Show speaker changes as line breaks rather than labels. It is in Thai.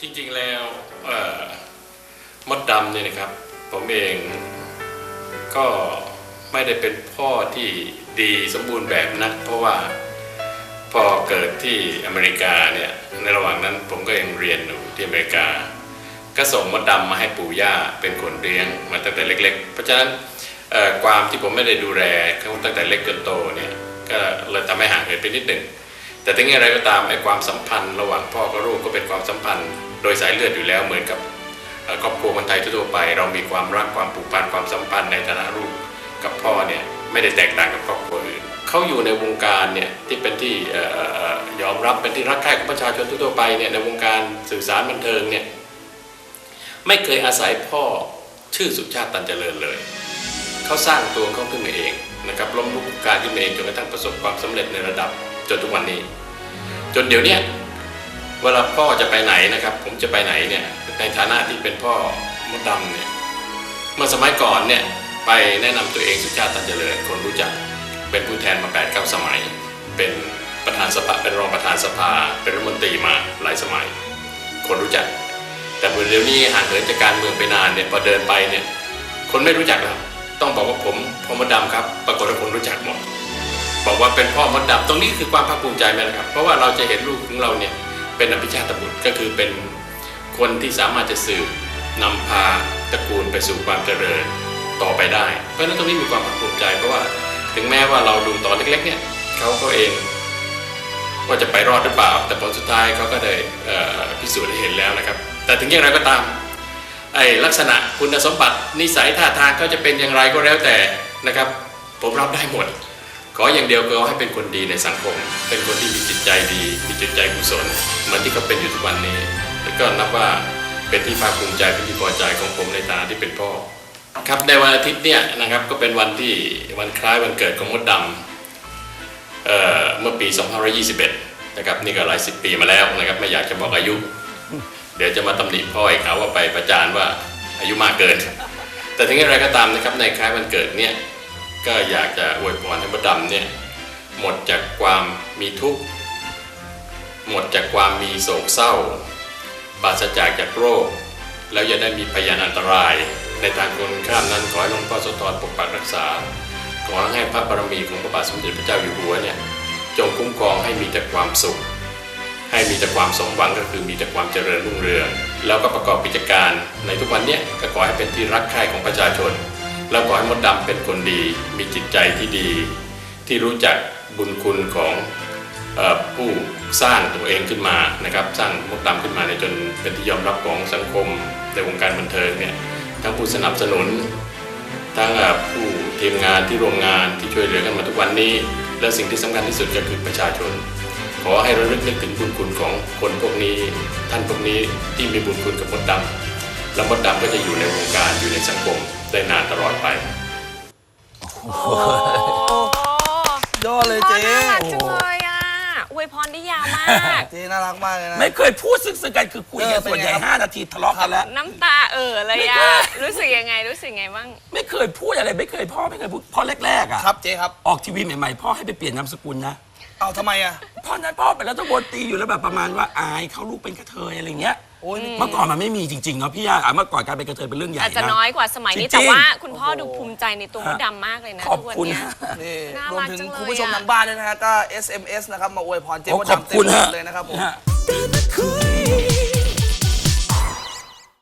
จริงๆแล้วมดดำเนี่ยนะครับ ผมเองก็ไม่ได้เป็นพ่อที่ดีสมบูรณ์แบบนัก เพราะว่าพอเกิดที่อเมริกาเนี่ยในระหว่างนั้นผมก็ยังเรียนอยู่ที่อเมริกา ก็ส่งมดดำมาให้ปู่ย่าเป็นคนเลี้ยงมาตั้งแต่เล็ก ๆ เพราะฉะนั้นความที่ผมไม่ได้ดูแลเขาตั้งแต่เล็กจนโตเนี่ยก็เลยทำให้ห่างเหินไปนิดหนึ่ง แต่ถึงอย่างไรก็ตามไอ้ความสัมพันธ์ ระหว่างพ่อกับลูกก็เป็นความสัมพันธ์ โดยสายเลือดอยู่แล้วเหมือนกับครอบครัวคนไทยทั่วๆไป เรามีความรักความผูกพันความสัมพันธ์ในฐานะลูกกับพ่อเนี่ยไม่ได้แตกต่างกับครอบครัวอื่นเขาอยู่ในวงการเนี่ยที่เป็นที่ยอมรับเป็นที่รักใคร่ของประชาชนทั่วๆไปเนี่ยในวงการสื่อสารบันเทิงเนี่ยไม่เคยอาศัยพ่อชื่อสุชาติตันเจริญเลย เขาสร้างตัวเขาขึ้นมาเองนะครับล้มลุกกานขึ้นมาเองจนกระทั่งประสบความสำเร็จในระดับ จนทุกวันนี้ จนเดี๋ยวนี้เวลาพ่อจะไปไหนนะครับ ผมจะไปไหนเนี่ยในฐานะที่เป็นพ่อมดดำเนี่ยเมื่อสมัยก่อนเนี่ยไปแนะนำตัวเองสุชาติตันเจริญคนรู้จักเป็นผู้แทนมา8ปดเก้าสมัย เป็นประธานสภาเป็นรองประธานสภา เป็นรัฐมนตรีมาหลายสมัย คนรู้จัก แต่เมื่อเดี๋ยวนี้ห่างเหินจากการเมืองไปนานเนี่ยพอเดินไปเนี่ยคนไม่รู้จักแล้วต้องบอกว่าผมพ่อมดดำครับ ปรากฏว่าคนรู้จักหมด บอกว่าเป็นพ่อมดดำตรงนี้คือความภาคภูมิใจไหมนะครับ เพราะว่าเราจะเห็นลูกของเราเนี่ยเป็นอภิชาตบุตรก็คือเป็นคนที่สามารถจะสืบนำพาตระกูลไปสู่ความเจริญต่อไปได้ เพราะฉะนั้นตรงนี้มีความภาคภูมิใจ เพราะว่าถึงแม้ว่าเราดูตอนเล็กๆเนี่ยเขาก็เองว่าจะไปรอดหรือเปล่า แต่ผลสุดท้ายเขาก็ได้พิสูจน์ให้เห็นแล้วนะครับ แต่ถึงอย่างไรก็ตามไอ้ลักษณะคุณสมบัตินิสัยท่าทางเขาจะเป็นอย่างไรก็แล้วแต่นะครับ ผมรับได้หมด ขออย่างเดียวก็ให้เป็นคนดีในสังคม เป็นคนที่มีจิตใจดี มีจิตใจกุศลเหมือนที่เขาเป็นอยู่ทุกวันนี้ แล้วก็นับว่าเป็นที่ภาคภูมิใจเป็นที่พอใจของผมในฐานะที่เป็นพ่อครับในวันอาทิตย์เนี่ยนะครับก็เป็นวันที่วันคล้ายวันเกิดของมดดำเอ่อเมื่อปี 2521 นะครับนี่ก็หลายสิบปีมาแล้วนะครับไม่อยากจะบอกอายุ เดี๋ยวจะมาตำหนิพ่ออีกหาว่าไปประจานว่าอายุมากเกิน แต่ถึงอย่างไรก็ตามนะครับในคล้ายวันเกิดเนี่ย ก็อยากจะอวยพรให้มดดำเนี่ยหมดจากความมีทุกข์ หมดจากความมีโศกเศร้าปราศจากจากโรค แล้วอย่าได้มีพยานอันตราย ในทางคนข้ามนั้นขอให้หลวงพ่อโสธรปกปักรักษา ขอให้พระบารมีของพระบาทสมเด็จพระเจ้าอยู่หัวเนี่ยจงคุ้มครองให้มีแต่ความสุข ให้มีแต่ความสมหวังก็คือมีแต่ความเจริญรุ่งเรือง แล้วก็ประกอบกิจการในทุกวันเนี้ยก็ขอให้เป็นที่รักใคร่ของประชาชน แล้วขอให้มดดำเป็นคนดี มีจิตใจที่ดี ที่รู้จักบุญคุณของออผู้สร้างตัวเองขึ้นมานะครับ สร้างมดดำขึ้นมาในจนเป็นที่ยอมรับของสังคมในวงการบันเทิงเนี่ยทั้งผู้สนับสนุน ทั้งผู้ทีมงานที่ร่วมงานที่ช่วยเหลือกันมาทุกวันนี้ และสิ่งที่สำคัญที่สุดก็คือประชาชน ขอให้ระลึกนึกถึงบุญคุณของคนพวกนี้ ท่านพวกนี้ที่มีบุญคุณกับมดดำแล้วมดดำก็จะอยู่ในวงการอยู่ในสังคม ได้นานตลอดไป
โอ้
ยอดเลย
พ่อ
เจ๊
น่ารัก
โอ้
จัง
โห
เลยอะอวยพรได้ยาวมาก
เจ๊น่ารักมากเลยนะ
ไม่เคยพูดซึ่งซึ่งกันคือคุยกัน
เออเป็น
ส่วนใหญ่
ไงครับ
5นาทีทะเลาะกันแล้ว
น้ำตาเออเลย
ไม่
อะ
เคย
รู้สึกยังไงรู้สึกยังไงบ้าง
ไม่เคยพูดอะไรไม่เคยพ่อไม่เคยพูดพ่อแรกๆอะ
ครับเจ๊ครับ
ออกทีวีใหม่ๆพ่อให้ไปเปลี่ยนนามสกุลนะ
เอาทำไมอะ
พ่อนั้นพ่อไปแล้วต้องโดนตีอยู่แล้วแบบประมาณว่าอายเขาลูกเป็นกระเทยอะไรเงี้ย
โอ้ย
เมื่อก่อนมันไม่มีจริงๆเนาะพี่ย่าอะเมื่อก่อนการเป็นกระเทยเป็นเรื่องใหญ่
อาจจะ
นะ
น้อยกว่าสมัยนี้
จริงๆ
แต่ว่าคุณพ่อ
โอ้โห
ดูภูมิใจในตัวมดดำมากเลยนะ
ขอบ
ทุกวัน
คุณ
เนี้ย
ฮะ
นี่
น่าร
วม
รัก
ถึง
จังเลย
คุณผู้ชม
อะ
ทางบ้านด้วยนะฮะก็ SMS นะครับมาอวยพรเจ๊
โอ้
มด
ขอบ
ดำเต็ม
คุณ
ไปหม
ฮะ
ดเลยนะครับผม
ฮะ
ตื่นมาคุย